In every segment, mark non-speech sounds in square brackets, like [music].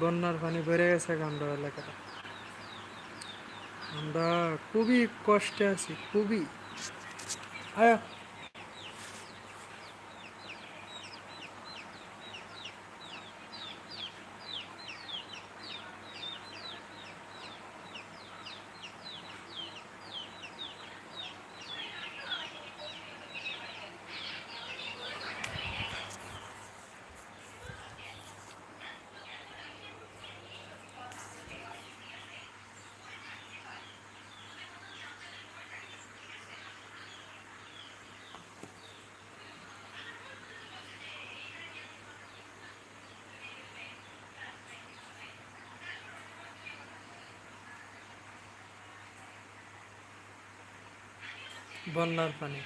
বন্যার পানি বেড়ে গেছে আমরা এলাকাটা আমরা খুবই কষ্টে আছি খুবই। আয়া বন্যার পানি।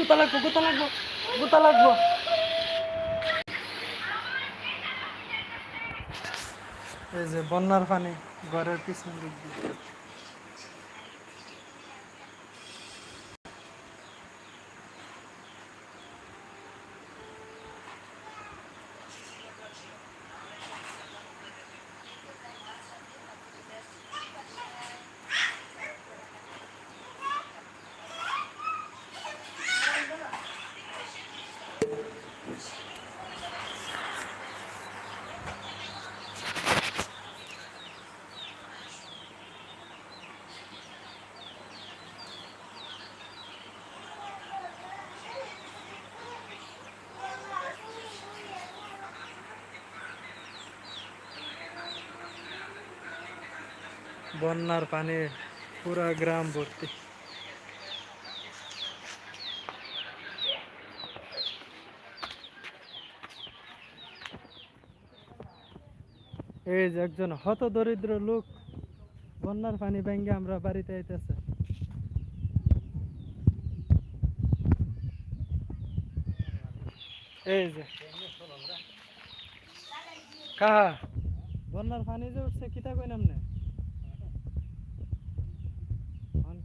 গুতা লাগবো গুতা লাগবো গুতা লাগবো। এই যে বন্যার পানি ঘরের পিছন দিক দিয়ে। বন্যার পানি পুরা গ্রাম ভর্তি। এই যে একজন হত দরিদ্র লোক, বন্যার পানি ভেঙে আমরা বাড়িতে আইতেছে। এই যে। কাহা? বন্যার পানি যে উঠছে, কিতা কই নামনে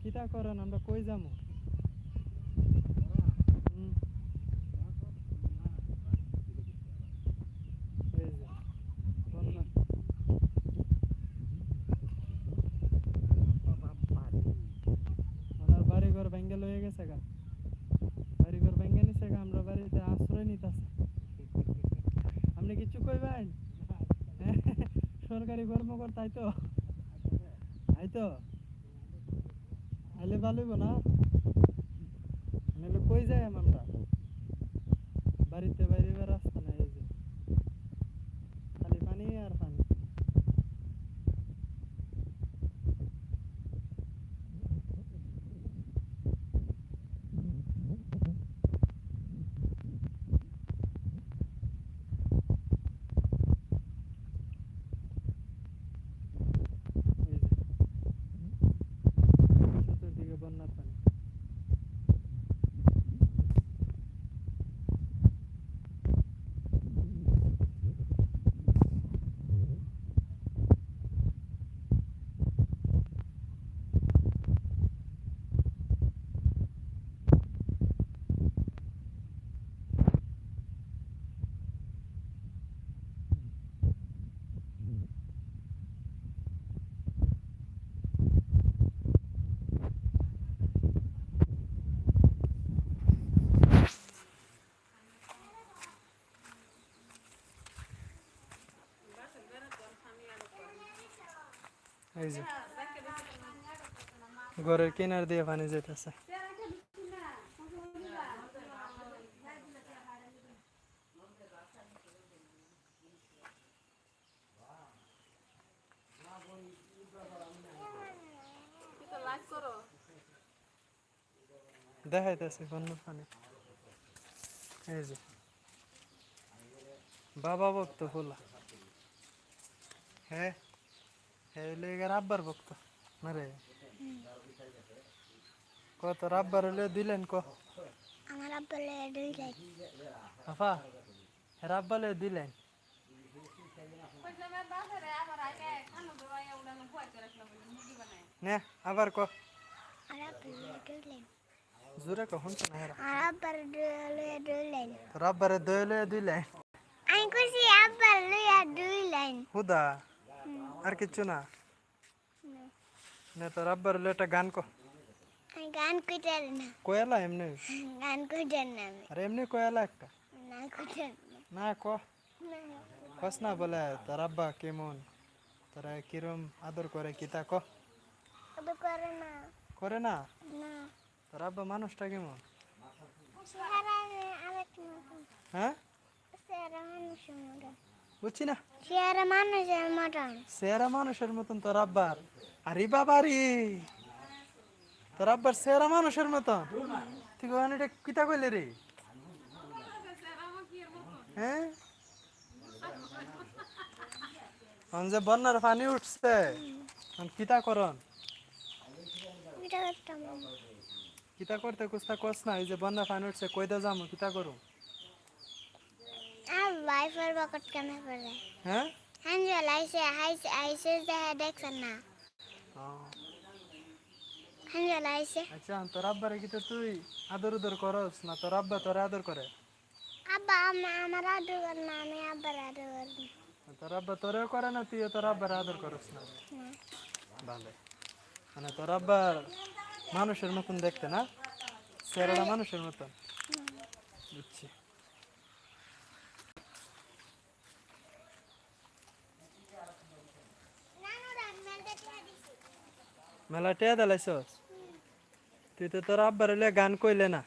কিতা করেন আমরা কই যামু হুম। এই যে, বন্যা। আমার বাড়ি ঘর ভেঙ্গে লয়ে গেছে গা। বাড়ি ঘর ভেঙ্গে নিছে গা আমরা বাড়িতে আশ্রয় নিতেছি। আপনি কিছু কইবেন? [laughs] সরকারি কর্মকর্তা আইতো আইতো আইলে ভালো হইব না? নাহলে কই যাই আমরা বাড়িতে বাইরে রাস্তা এই যে। ঘরের কিনার দিয়ে পানি যেতেছে দেখাইতেছে বন্য পানি। এই যে। বাবা ভক্ত হলা হ্যাঁ? হ্যাঁ লেগে রাব্বার ভক্ত। না রে? কত রাব্বার হলে দিলেন ক? আমার আব্বা লয়ে দুই লাইন আফা রাব্বালে দিলেন। নে আবার ক। আব্বা জোরে কখন না হেরা আব্বার লয়ে দুই লাইন রাব্বারে দইলে দিলেন। আমি কইছি আব্বার লয়ে দুই লাইন হুদা। আর কিচ্ছু না নে তো রাব্বার হলে একটা গান ক আমি গান কইতে পারি না কয়ালা এমনি গান কইতে না আমি আর এমনি কয়ালা একটা না কইতে না ক না কস না বলে তোর আব্বা কেমন তোরা কিরম আদর করে কিতা ক আব্বা করে না করে না না তোর আব্বা মানুষটা কেমন চেহারা আরেক মতন হ্যাঁ চেহারা মানুষের মতন বুঝছি না? চেহারা মানুষের মতন। সেরা মানুষের মতন তোর আব্বার। আরে বাবারি তোর আব্বার সেরা মানুষের মতন। তুই এটা কিতা কইলে রে? হ্যাঁ যে বন্যার পানি উঠছে কিতা করন? কিতা করতে কুস্তা কস না এই যে বন্যা পানি উঠছে কইতে যাব কিতা করু আর ওয়াইফাই বকট কেন করে হ্যাঁ হাঞ্জল আইসে আইসে আইসে দেখা দেখছেন না ও, হাঞ্জল আইসে আচ্ছা তোর আব্বারে কি তো তুই আদর উদর করস না তোর আব্বা তোর আদর করে আব্বা আমা- আমার আদর কর না আমি আব্বার আদর করি তোর আব্বা তোরেও করে না তুইও তোর আব্বার আদর করস না ভালো মানে তোর আব্বার মানুষের মতন দেখতে না সেরাটা মানুষের মতন বুঝছি মেলা টেয়া দিলাইছস? তুই তো তোর আব্বার হলে গান কইলে না।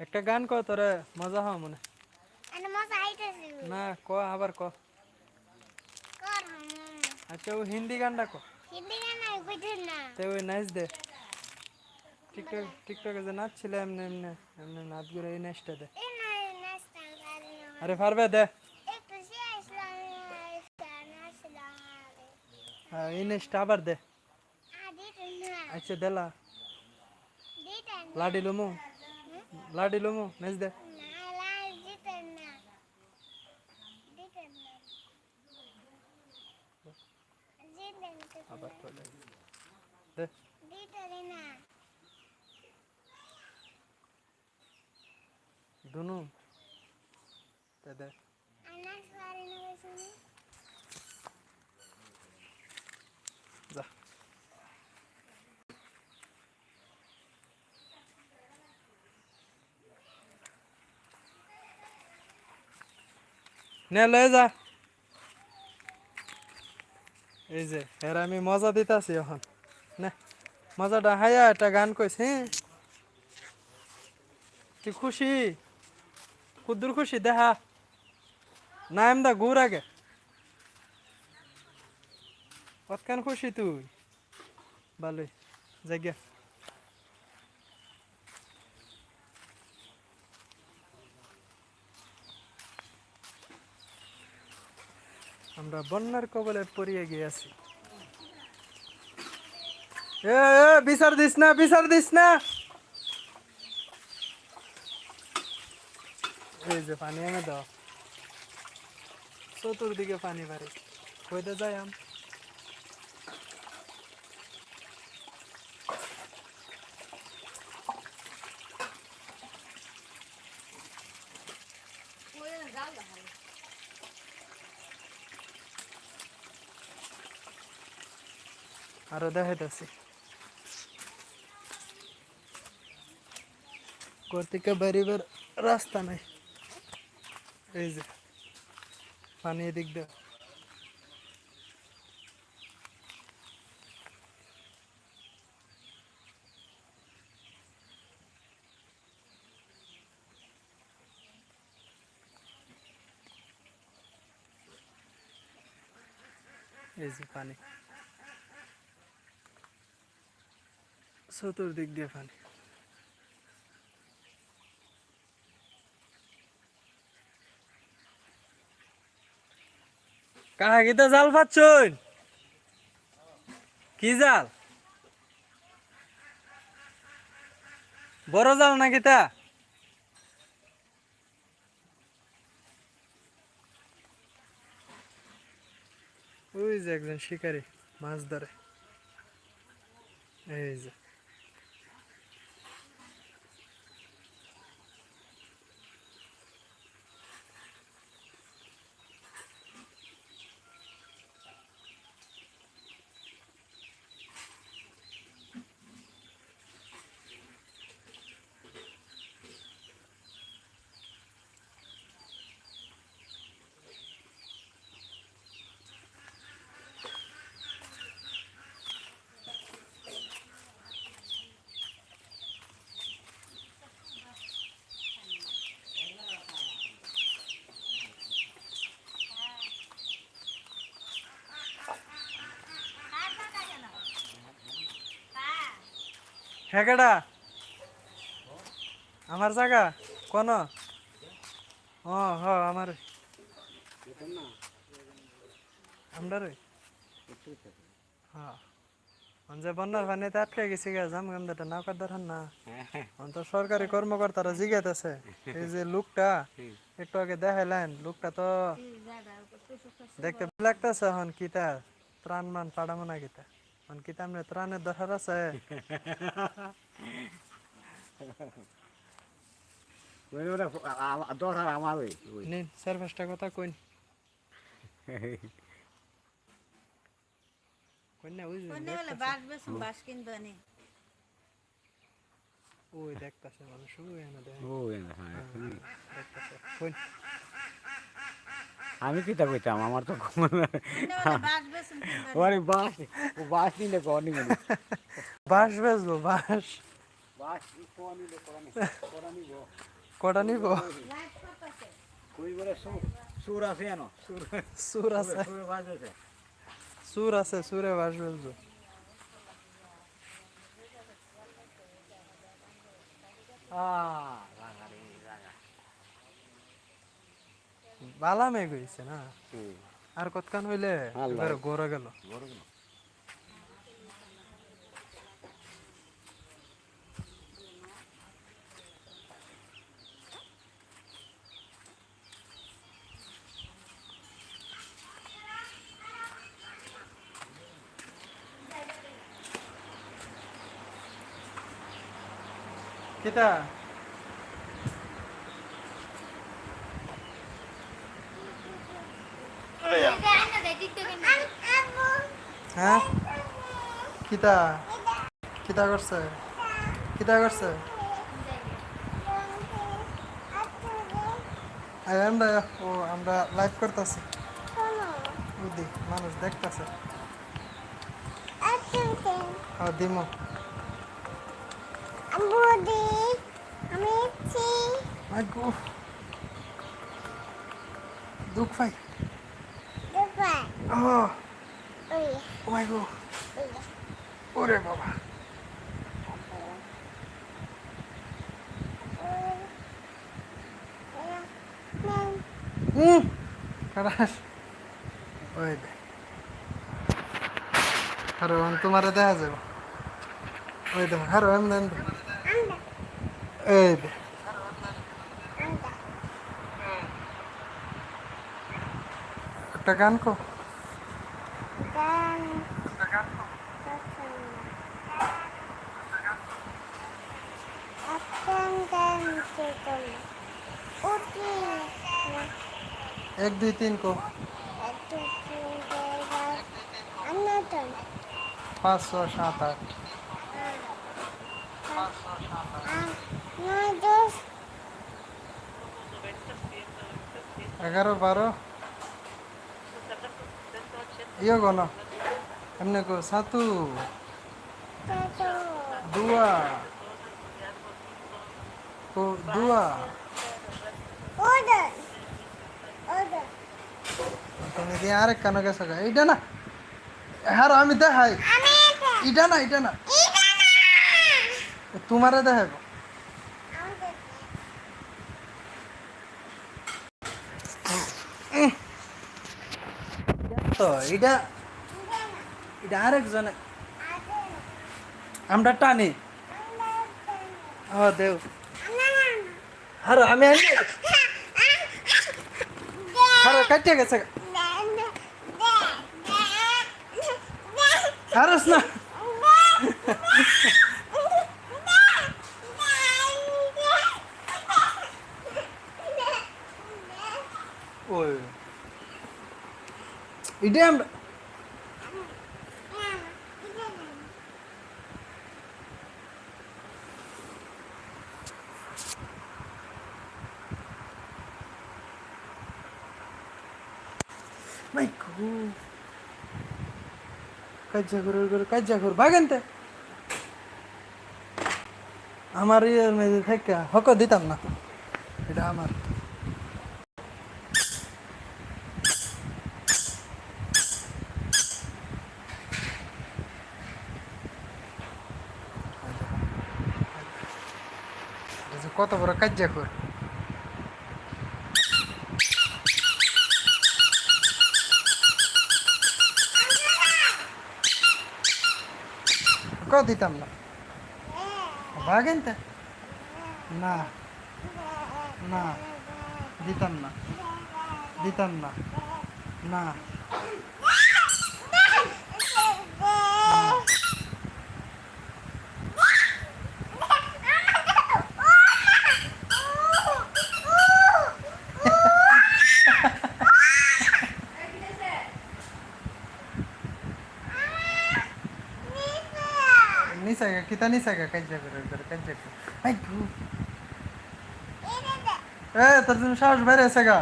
একটা গান ক তোরে মজা হওয়া মনে। না ক আবার ক আচ্ছা ও হিন্দি গানটা ক তে ওই নাচ দে। টিকটক টিকটকে যে নাচছিল এমনি এমনি এমনি নাচ করে এই নাচটা দে আরে পারবে দে। হ্যাঁ এই নাচটা আবার দে। আচ্ছা দেলা। লাডি লুমু। লাডি লুমু নাচ দে না লাই দিতে না দিতে না দিতে না আবার কই দে। দে দিতে না দুনু তে দে আনাস পারি না শুনি যা নে, লয়ে যা। এই যে, এর আমি মজা দিতাছি এখন। নে, মজাটা হায়া একটা গান হ্যাঁ তুই খুশি? কুদ্দুর খুশি? দেখা। না, এমদা ঘুর আগে। কতখান খুশি তুই? ভালোই জায়গা আমরা বন্যার কবলে পড়িয়ে গিয়েছি। এ বিচার দিস না, বিচার দিস না। এই যে পানি এনে দাও। চতুর্দিকে পানি বাড়ি কইতে যাই আম? আরও দেখাইতেছি কর্তিকা বেরিবার রাস্তা নাই এই যে পানি এদিক দিয়ে এই যে পানি চতুর্দিক দিয়ে পানি। কাহা গিতে জাল পাচ্ছুন? কি জাল? বড় জাল না গীতা ওই যে একজন শিকারী মাছ ধরে। এই যে। হ্যাঁ কেডা আমার জায়গা? কোন? ও, হ, আমার। আমরা রে। আটকে গেছি গা, জাম গান্দাটা নাকার ধরেন না। তো সরকারি কর্মকর্তারা জিজ্ঞাতেছে এই যে লোকটা, একটু আগে দেখাইলেন, লোকটা তো দেখতে লাগতেছে এখন কিতা ত্রাণ মান পাড়ামো না কিতা কিতা আমরা ত্রাণের দরকার আছে? দরকার আমার। নিন পাঁচটা কথা কইন। না ওই। বাস কিনতো নি ওই দেখতাছে মানুষ ওই এনে দেখেন ওই না, হ্যাঁ, দেখতাছে। কইন। আমি কি তা কইতাম? আমার তো বাস ওরে বাস ও বাস নিলে কনি মানে বাস গো কটা নিব? সুর আছে সুর আছে। সুর আছে সুরে বাঁশ বেচবো আ বালা মেঘ হইছে না? আর কতক্ষণ হইলে। এবারে গড়ে গেল। বড় না কিতা হ্যাঁ কিতা? কিতা করছে? কিতা করছে? আমরা ও আমরা লাইভ করতেছি। বুদ্ধি মানুষ দেখতেছে। দিমো। দুঃখ পাই। ওই। মাইগো ওই ওরে বাবা। ওই দে। আরে তোমার দেখা যাবে। ওই দে আরও এমন এমন এই দে। একটা গান কো एक दुई तीन को। पाँच सौ सात आठ। एगारो, बारो। यो गन हमने को सातु। दुआ। को दुआ। দিয়ে আরেক কানো গেছো এইটা না। হ্যাঁ আমি দেখাই। এটা। না এটা না। তোমারে দেখাবো। তো এটা এটা আরেকজন। আমরা টানি। ও দেও। হারো আমি আনি। হারো কাটিয়ে গেছে হারস না ওই এটা আমরা মাইকু কাজ্জা করে করে কাজ্জা কর ভাগেন তে। আমার ইয়ের মেয়েদের থেকে হক দিতাম না। এটা আমার। কত বড় কাজ্জা কর হক দিতাম না। ভাগেন তে না। না। দিতাম না। দিতাম না। না। নিসাগা কিতা নিসাগা কাজ্জা করে করে কাজ্জা করে আই গু এ তোর তুমি সাহস বাইরে আছে গা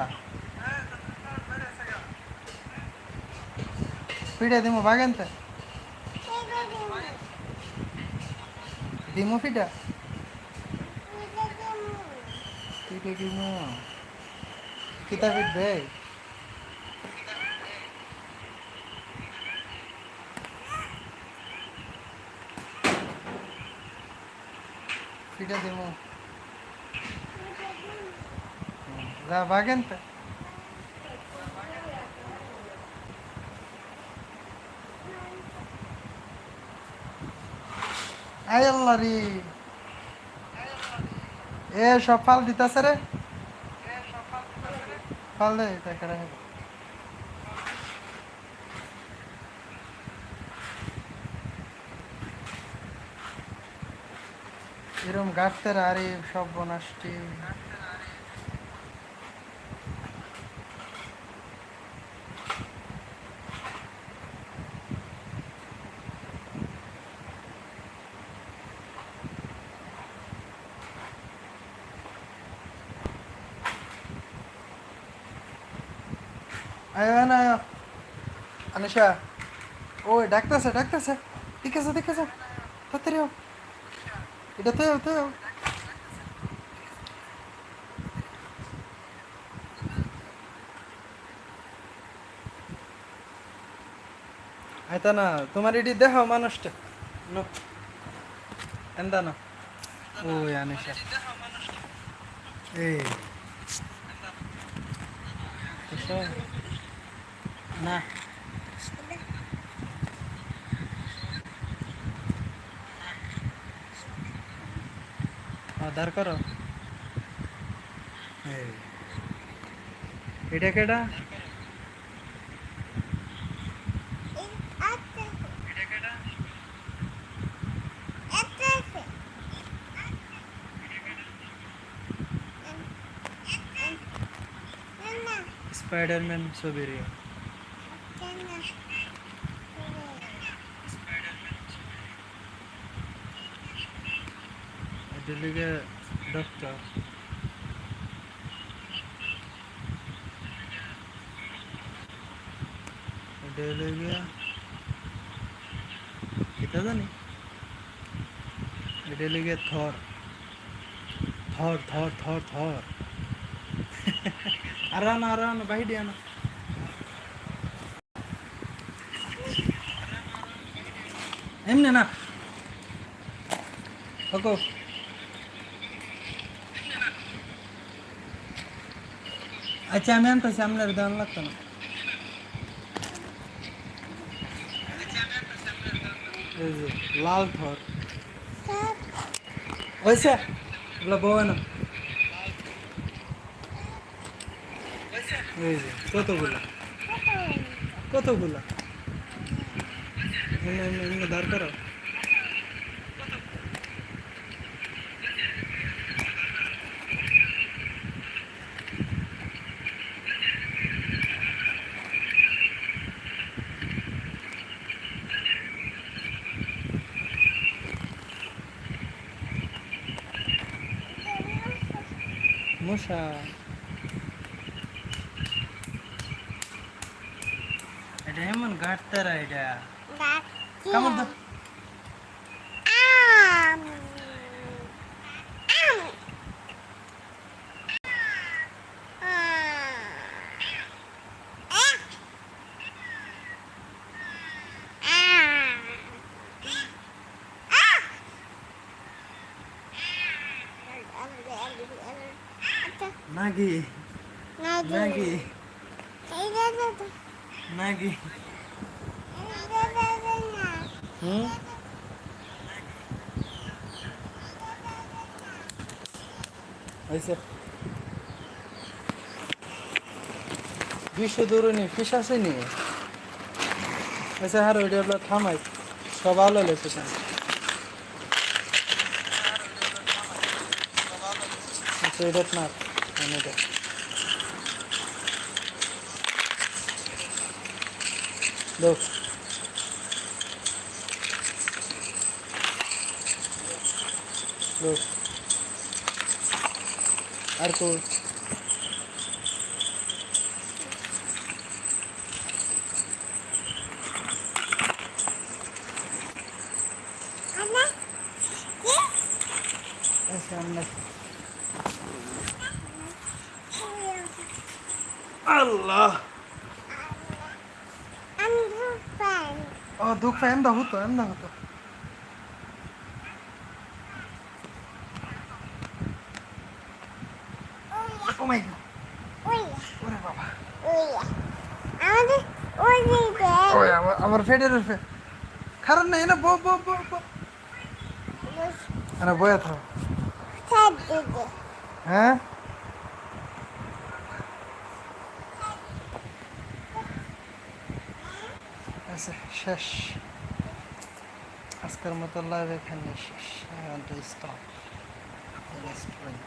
পিঠা দিমু বাগেন তে দিমু পিঠা পিঠা দিমু কিতা পিঠ বে পিঠা দিমু যা বাগেন তে। আয় এ সব ফাল দিতাছে রে। ফাল দে এটা এরম গাছতে আরে সব বনাসটি আয় না আনিশা। ওই, ডাকতেছে ডাকতেছে। ঠিক আছে ঠিক আছে। এটা তো তো আইতা না তোমার এটি দেখো মানুষটা। নো। এন্দা না। ওই আনিশা এই। না। আধার করো। এটা কেডা? স্পাইডারম্যান ছবি রে এটা লিগে ডক্টর এটা লিগে কিতা জানি এটা লিগে থর থর থর থর থর আর আনো আর আনো বাহিরে আনো এমনি না ওকো আচ্ছা আমি আনতেছি, আপনার দেওয়ান লাগতো না। লাল থর। ওইসে এগুলো বউ না কতগুলো? কতগুলো? দাঁড় মশা এটা এমন গাঁটতারা এটা। কেমন তো আম আম নাগি নাগি নাগি হুম হয়েছে বিশ্ব দৌড়নি ফিস আসেনি আচ্ছা হ্যাঁ ওইটা আপনার থামাই। সব আলো লেছে আচ্ছা না. আর কো আচ্ছা আমরা আল্লাহ। ও দুঃখ এমদা হতো এমদা হতো। ও মাই গড ওরে বাবা। আমাদের ওই দিকে ওই আমার আমার ফেডের ফে কারণ না এনে বো বো বো বো। এনে বয়া থাও হ্যাঁ আচ্ছা শেষ। আজকের মতো লাইভ এখানে শেষ। Stop restaurant